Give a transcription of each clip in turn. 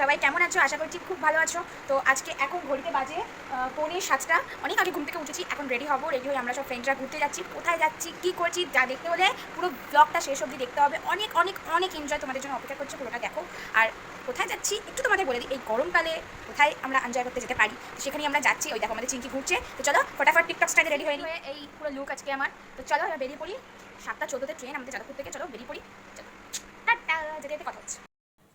সবাই কেমন আছো? আশা করছি খুব ভালো আছো। তো আজকে এখন ঘড়িতে বাজে আহ, পৌনে সাতটা। অনেক আগে ঘুম থেকে উঠেছি এখন রেডি হব রেডি হয়ে আমরা সব ফ্রেন্ডরা ঘুরতে যাচ্ছি। কোথায় যাচ্ছি কী করছি যা দেখতে হলে পুরো ব্লগটা শেষ অবধি দেখতে হবে। অনেক অনেক অনেক এনজয় তোমাদের জন্য অপেক্ষা করছে পুরোটা দেখো। আর কোথায় যাচ্ছি একটু তোমাদের বলে দিই। এই গরমকালে কোথায় আমরা এনজয় করতে যেতে পারি? সেখানেই আমরা যাচ্ছি ওই দেখো আমাদের চিঙ্কি ঘুরছে। তো চলো ফটাফট টিকটক স্টাইলে রেডি হয়ে এই পুরো লুক আজকে আমার। তো চলো এবার বেরিয়ে পড়ি। সাতটা চোদ্দোতে ট্রেন আমাদের যাদবপুর থেকে। চলো বেরিয়ে পড়ি। চলো। টাটা, যেতে যেতে কথা হচ্ছে।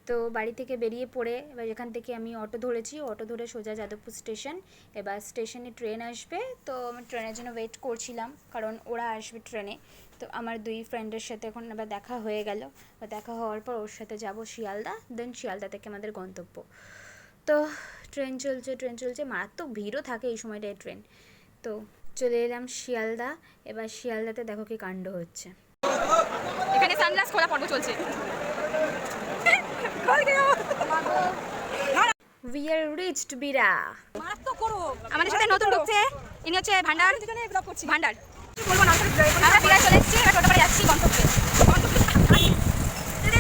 তো বাড়ি থেকে বেরিয়ে পড়ে এবার এখান থেকে আমি অটো ধরেছি। অটো ধরে সোজা যাদবপুর স্টেশন। এবার স্টেশনে ট্রেন আসবে। তো আমি ট্রেনের জন্য ওয়েট করছিলাম, কারণ ওরা আসবে ট্রেনে। তো আমার দুই ফ্রেন্ডের সাথে এখন এবার দেখা হয়ে গেল। দেখা হওয়ার পর ওর সাথে যাব শিয়ালদা দেন শিয়ালদা থেকে আমাদের গন্তব্য। তো ট্রেন চলছে ট্রেন চলছে। মারাত্মক ভিড়ও থাকে এই সময়টায় ট্রেন। তো চলে এলাম শিয়ালদা। এবার শিয়ালদাতে দেখো কি কাণ্ড হচ্ছে। এখানে সানগ্লাস খোলা পর্ব চলছে। উই আর রিচড বিরা আমাদের সাথে নতুন ঢুকছে। ইনি হচ্ছে ভান্ডার। ভান্ডার বলব না আমরা বিরাট চলে এসেছি এবার টোটো করে যাচ্ছি গন্তব্যে। গন্তব্যে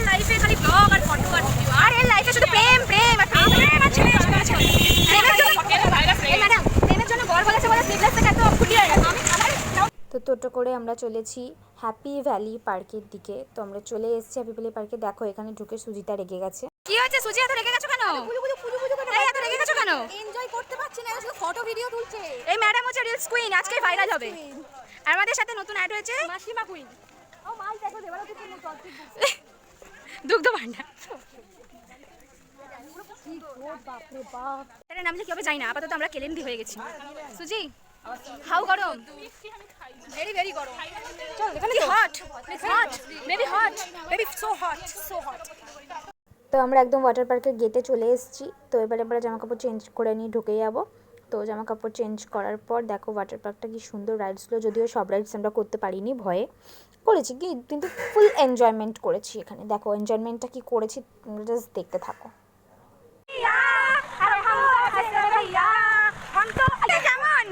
লাইফে খালি ব্লগ আর ফটো আর ভিডিও আর এর লাইফে শুধু প্রেম প্রেম আর প্রেম প্রেম আর ছেলে ছেলে ছেলে প্রেমের জন্য এই ম্যাডাম প্রেমের জন্য বর বলেছে বলে স্লিভলেস থেকে এত ফুটি হয়ে গেছে আমি আমার তো টোটো করে আমরা চলেছি হ্যাপি ভ্যালি পার্কের দিকে। তো আমরা চলে এসেছি হ্যাপি ভ্যালি পার্কে দেখো এখানে ঢুকে সুজিতা রেগে গেছে। কি হয়েছে? সুজি এত রেগে গেছো কেন? এই এত রেগে গেছো কেন? এনজয় করতে পারছি না শুধু ফটো ভিডিও তুলছে। এই ম্যাডাম হচ্ছে রিলস কুইন আজকে ভাইরাল হবে। আর আমাদের সাথে নতুন অ্যাড হয়েছে মাসিমা কুইন ও মাল দেখো দেবালো চলছে দুগ্ধ ভান্ডার বাপরে বাপ। এটার নাম যে কি হবে জানি না আপাতত আমরা কেলেন্দি হয়ে গেছি। সুজি হাউ গরম? ভেরি ভেরি গরম। চল এখানে কি hot hot maybe hot baby so hot so hot তো আমরা একদম ওয়াটার পার্কের গেটে চলে এসেছি। তো এবারে আমরা জামা কাপড় চেঞ্জ করে নিয়ে ঢুকে যাব। তো জামা কাপড় চেঞ্জ করার পর দেখো ওয়াটার পার্কটা কি সুন্দর রাইডসগুলো যদিও সব রাইডস আমরা করতে পারিনি ভয়ে। করেছি কি কিন্তু ফুল এনজয়মেন্ট করেছি এখানে। দেখো এনজয়মেন্টটা কি করেছি জাস্ট দেখতে থাকো কেমন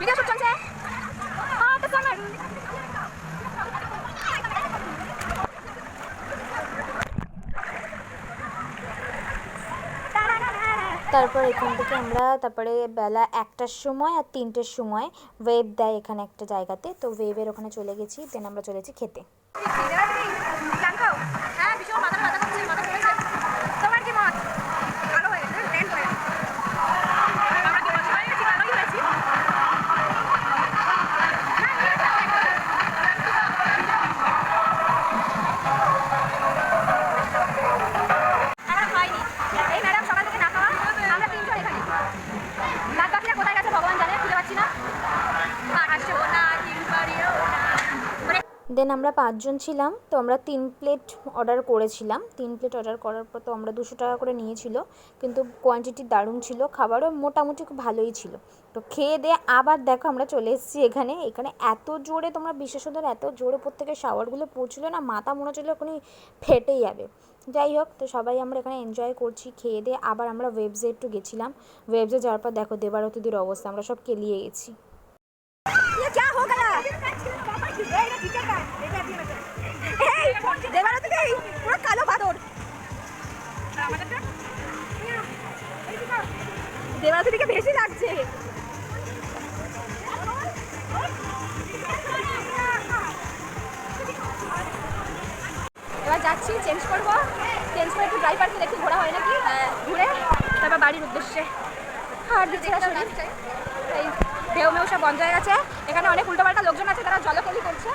ভিডিও শুট চলছে হ্যাঁ তো চল তারপর এখান থেকে আমরা তারপরে বেলা একটার সময় আর তিনটের সময় ওয়েব দেয় এখানে একটা জায়গাতে। তো ওয়েবের ওখানে চলে গেছি দেন আমরা চলেছি খেতে। হ্যাঁ দেন আমরা পাঁচজন ছিলাম তো আমরা তিন প্লেট অর্ডার করেছিলাম। তিন প্লেট অর্ডার করার পর তো আমরা দুশো টাকা করে নিয়েছিল কিন্তু কোয়ান্টিটি দারুণ ছিল খাবারও মোটামুটি খুব ভালোই ছিল। তো খেয়ে দিয়ে আবার দেখো আমরা চলে এসেছি এখানে এখানে এত জোরে তোমরা পারো, এত জোরে প্রত্যেকের শাওয়ারগুলো পড়ছিল না মাথা মনে হচ্ছিল এখনই ফেটে যাবে। যাই হোক তো সবাই আমরা এখানে এনজয় করছি খেয়ে দিয়ে আবার আমরা ওয়েবসে একটু গেছিলাম। ওয়েবসে যাওয়ার পর দেখো দেবারতিদের অবস্থা আমরা সব কেলিয়ে গেছি। এবার যাচ্ছি চেঞ্জ করব। চেঞ্জ করে একটু ড্রাইভারকে দেখি ঘোরা হয় নাকি? ঘুরে তারপর বাড়ির উদ্দেশ্যে। আর দিচ্ছে না শরীর এই ঢেউ মেউ সব বন্ধ হয়ে গেছে। এখানে অনেক উল্টোপাল্টা লোকজন আছে তারা জলকলি করছে।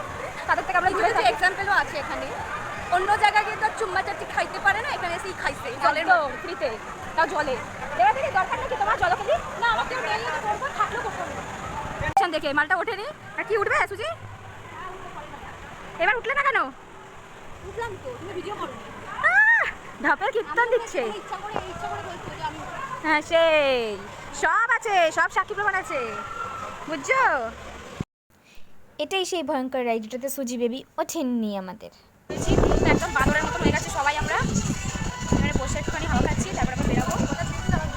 তাদের থেকে আমরা দূরে থাকি এক্সাম্পলও আছে এখানে। অন্য জায়গায় কিন্তু চুম্মা চাটি খাইতে পারে না এখানে এসেই খাইছে জলের ফ্রিতে। তাও জলে। দেওয়া থেকে দরকার নাকি তোমার জলকলি না আমাকে মেয়ে করব থাকলেও করব না। মালটা ওঠেনি আর কি উঠবে সুজি? এবার উঠলে না কেন? বুঝলাম তো তুমি ভিডিও করো আহ, কীর্তন দিচ্ছে। ইচ্ছা করে ইচ্ছা করে বলছো যে আমি হ্যাঁ সেই। সব আছে সব সাক্ষী প্রমাণ আছে। বুঝছ? এটাই সেই ভয়ঙ্কর রাইড যেটাতে সুজি বেবি ওঠেননি আমাদের। একদম বাদরের মতো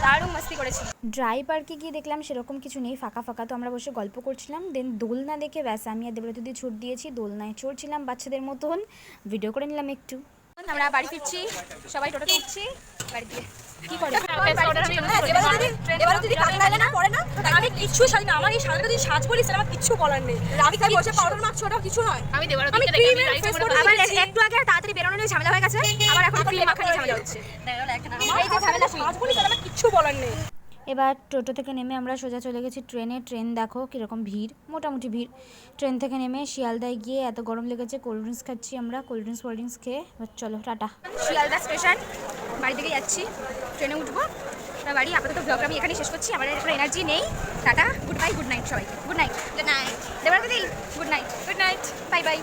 দারুণ মস্তি করেছি ড্রাই পার্কে গিয়ে দেখলাম সেরকম কিছু নেই ফাঁকা ফাঁকা তো আমরা বসে গল্প করছিলাম। দেন দোলনা দেখে ব্যাস আমি আর দেবরতী ছুট দিয়েছি দোলনায় চড়ছিলাম বাচ্চাদের মতন। ভিডিও করে নিলাম একটু। আমরা বাড়ি ফিরছি সবাই টোটো উঠছি বাড়ি দিয়ে কি করে? এবারে যদি এবারে যদি কাজে লাগে না পড়ে না আমি কিচ্ছু সাজি না আমার এই সাজটা যদি সাজ বলিস আমার কিচ্ছু বলার নেই। আমি তাই বসে পাউডার মাখছি ওটা কিছু নয়। আমি দেবার আমি cream এর face water আবার দিয়েছি। একটু আগে তাড়াতাড়ি বেরোনো নিয়ে ঝামেলা হয়ে গেছে আবার এখন ক্রিম মাখা ঝামেলা হচ্ছে। এই যে ঝামেলা সাজ বলিস আমার কিচ্ছু বলার নেই। এবার টোটো থেকে নেমে আমরা সোজা চলে গেছি ট্রেনে। ট্রেন দেখো কীরকম ভিড় মোটামুটি ভিড়। ট্রেন থেকে নেমে শিয়ালদায় গিয়ে এত গরম লেগেছে কোল্ড ড্রিঙ্কস খাচ্ছি আমরা কোল্ড ড্রিঙ্কস কোল্ড ড্রিঙ্কস খেয়ে চলো টাটা। শিয়ালদা স্টেশন। বাড়ি থেকে যাচ্ছি ট্রেনে উঠবো। বাড়ি আপাতত ব্লগ আমি এখানে শেষ করছি আমার এখন এনার্জি নেই। Tata good bye good night সবাই গুড নাইট গুড নাইট দেবার good night good night bye bye